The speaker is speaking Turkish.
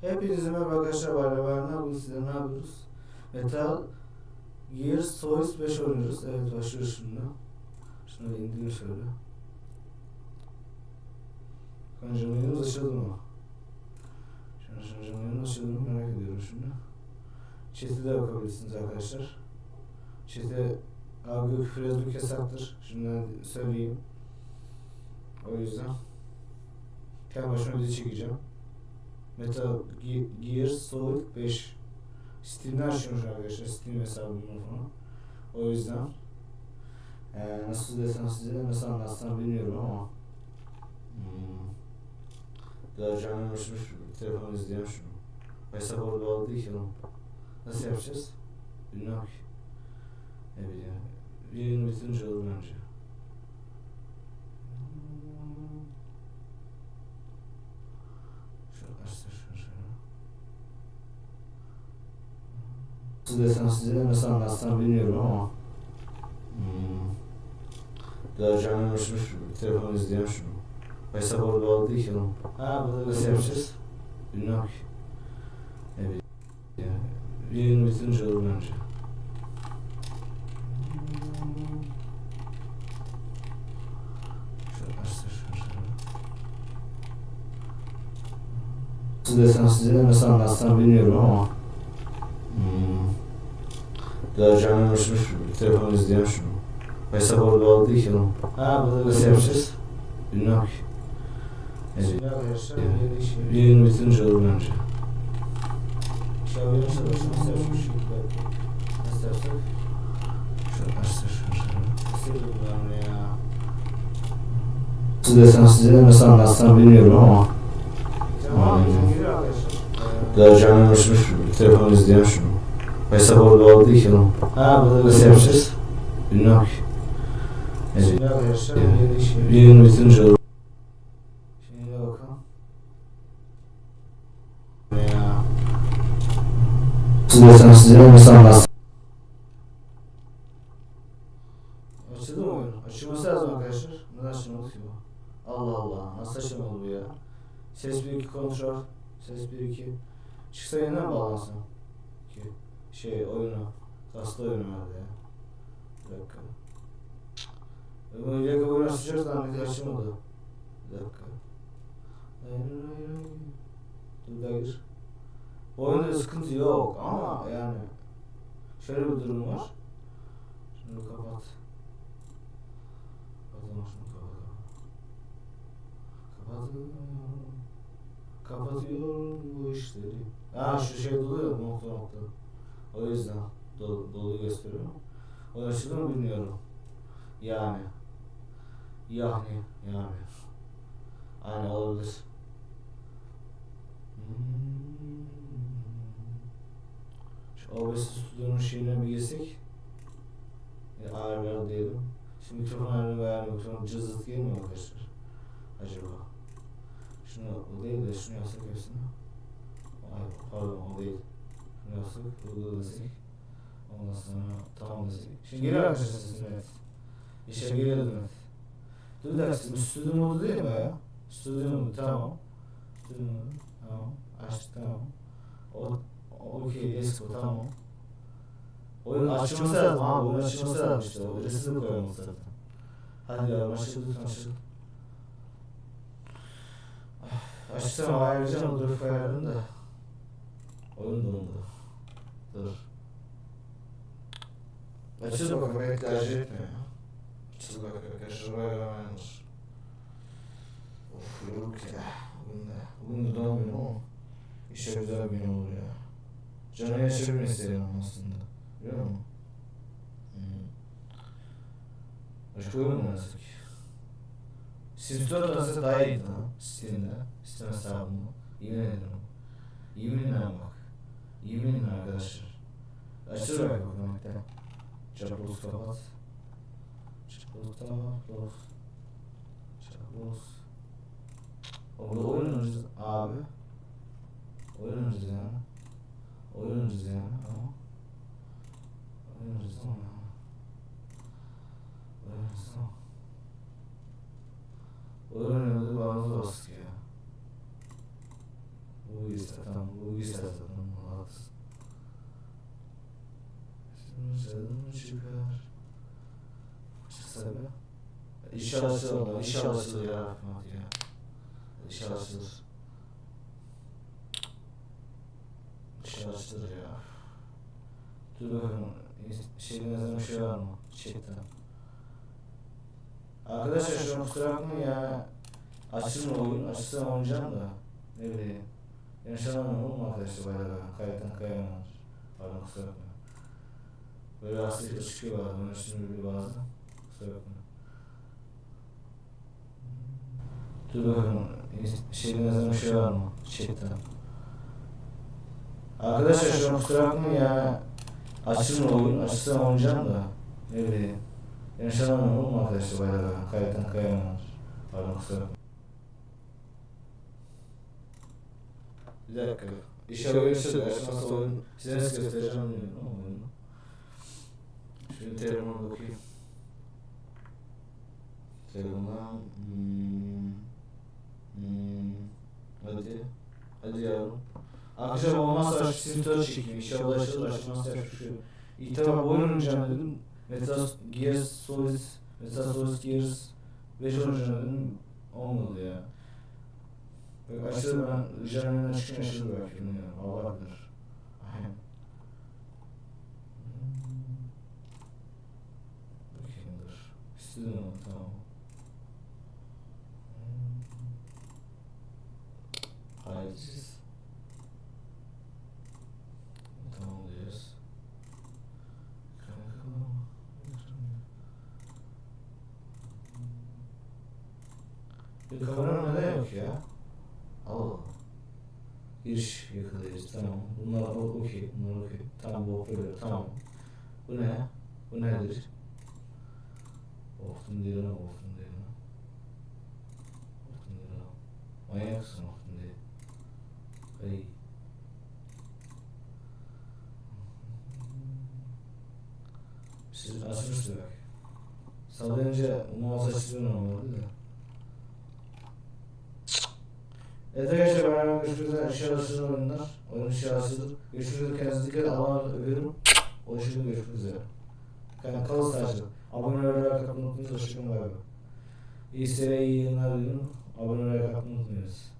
Hepinize merhaba arkadaşlar. Var ben bugün size ne yapıyoruz? Metal Gears Toys 5 oynuyoruz. Evet başlıyoruz şimdi. Şunu bir indireyim şöyle. Kancam oyunumuz açıldı mı? Şunu şunu oyunumuz açıldı mı merak ediyorum şimdi. Chat'i de bakabilirsiniz arkadaşlar. Chat'e abi küfür yazmak yasaktır. Şimdiden söyleyeyim. O yüzden. Kendi başıma video çekeceğim. Metal Ge- Gear Solid 5 Steam'den açıyormuş arkadaşlar Steam hesabımı falan. O yüzden ee, Nasıl desem size nasıl anlatsam bilmiyorum ama hmm. Daha canım uçmuş telefon izleyeyim şunu Hesap orada değil ki oğlum Nasıl yapacağız? Bilmiyorum ki. Ne bileyim. Yayın bitince olur bence Nasıl desem size nasıl anlatsam bilmiyorum ama. Hmm. Daha canım uçmuş telefon izleyeyim şunu Hesap orada değil ki oğlum. Ha burada nasıl yapacağız? Bilmiyorum ki. Ne bileyim. Yayın bitince olur bence Şöyle açtır şunu şöyle. Nasıl desem size nasıl anlatsam bilmiyorum ama. Hmm. Daha canım uçmuş telefon izleyeyim şunu Hesap orada değil ki oğlum Ha burada nasıl yapacağız? Bilmiyorum ki. Ne bileyim Yayın bitince olur bence. Şöyle nasıl nasıl yapmış Nasıl yapsak? Şöyle açtır Nasıl yapayım ben ya? Nasıl desem size nasıl anlatsam bilmiyorum ama. Tamam. Daha canım uçmuş telefon izleyeyim şunu Hesap orada bağlı değil ki oğlum Ha burada nasıl yapacağız? Bilmiyorum ki Şimdi arkadaşlar, Yayın bitince olur Şimdi bakalım Ya Nasıl desem size nasıl anlatsam Açıldı mı oyun? Açılması lazım arkadaşlar. Neden açılmadı ki bu? Allah Allah. Nasıl açılmadı bu ya? Ses 1-2 kontrol. Ses 1-2. Çıksa yeniden mi bağlansam? Ki şey oyunu. Kasta oyunu herhalde ya. Bir dakika. E, Bu ilk oyunu açacağız zannediyor açılmadı. Bir dakika. Dur da gir. Oyunda sıkıntı yok ama yani şöyle bir durum var. Şunu kapat. Kapatalım şunu kapatalım. Kapatıyorum. Kapatıyorum bu işleri. Ha şu şey doluyor nokta nokta. O yüzden dolu, dolu gösteriyor. O açıldı mı bilmiyorum. Yani. Yani. Yani. Aynen olabilir. Hmm. Şu OBS stüdyonun şeyine bir girsek. E, ayarlar diyelim. Şimdi mikrofon ayarını ayarını mikrofon cızıt gelmiyor arkadaşlar? Acaba? Şunu o değil de şunu yapsak hepsini. Ay pardon o değil. Şunu yapsak, uygula desek. Ondan sonra tamam desek. Şimdi geliyor arkadaşlar sesim evet. İşe geliyor evet. Dur bir dakika, bu stüdyo modu değil mi ya? Stüdyo modu tamam. Stüdyo modu tamam. Açtık tamam. O, okey, esko tamam. Oyun açılması lazım abi, oyun açılması lazım işte. O resmi koyalım zaten. Hadi ya, lütfen açıl. Açsam ayarlayacağım, dur ayarladım da. Oyun dondu. Dur. Açıl bakalım, belki tercih etme ya. Açıl bakalım, arkadaşlar, ayarlamayınız. Of, yoruk ya. Bugün de, bugün de donmuyor ama. İşe güzel bir gün olur ya. Canı yaşayabilmeyi isterim aslında. Biliyor musun? Hmm. Başka oyun mu oynasak? Simstor oynasa daha iyiydi lan. Steam'de. Steam hesabımda. Yemin ederim. Yemin ederim bak. Yemin ederim arkadaşlar. Açtır bak bakalım hatta. Çapulus kapat. Çapulus kapat. Çapulus. Orada oynayacağız abi. Oynayacağız yani. Oynayacağız yani ama. Oynayacağız ama. Oyun oynayacağız ama. Oyun oynadık bağımıza bastık ya. Bu Bu ister tamam. Bu ister tamam. Haklısın. Şimdi canım çıkar. Çıksa be. İnşallah açılır. İnşallah açılır ya Rahmat ya. İnşallah açılır. İnşallah açılır ya. Dur bakalım. Şeyin yazan bir şey var mı? Chatten. Arkadaşlar şu an kusura bakmayın ya. Açsın oyun, açsam oynayacağım da. Ne bileyim. Yaşanamıyorum oğlum arkadaşlar bayağı kayıttan kayamıyorlar. Pardon kusura bakmayın. Böyle aksilikler çıkıyor bazen. Onun için bir bazen. Kusura bakmayın. Dur bakalım. Şeyin yazan bir şey var mı? Chatten. Arkadaşlar şu an kusura bakmayın ya. Açsın oyun, açsam oynayacağım da. Ne bileyim. Yaşanamıyorum oğlum arkadaşlar bayağı kayıttan kayamıyorlar. Pardon kusura bakmayın. Bir dakika. İnşallah görüşürüz. Açmazsa oyun size nasıl göstereceğim bilmiyorum ama oyunu. Şöyle telefona bakayım. Telefona... Hmm, hmm, hadi. Hadi yavrum. Akşam olmazsa şu simtörü çekeyim. Açılır açmazsa şu. İlk defa oyun oynayacağım dedim. Metas Gears Solis Metas Solis Gears 5 oynayacağım dedim. Olmadı ya. Bak açtım ben Jeremy'den çıkın açıldı belki bilmiyorum. Allah bilir. Aynen. Hmm. Bakayım dur. İstedim ama tamam. Halledeceğiz. Tamam diyoruz. Bir neden yok ya? Allah. Giriş yakalayıcı tamam. Bunlar okey. Bunlar okey. Tamam bu hoparlör tamam. Bu ne? Bu nedir? Oftun değil ama oftun değil ama. Oftun değil ama. Manyaksın oftun değil. Ay. Siz açmıştı bak. Sallayınca muhafız açılıyor normalde de. Evet arkadaşlar beraber görüşmek üzere. Sizin oyunlar. Oyun inşallahsıdır. Görüşmek üzere. Kendinize dikkat edin. Allah'a öpüyorum. Hoşçakalın. Görüşmek üzere. Kanka kalın sadece. Abone atmayı unutmayınız. Hoşçakalın. Bay bay. İyi seyirler, diliyorum. Abone atmayı unutmayınız.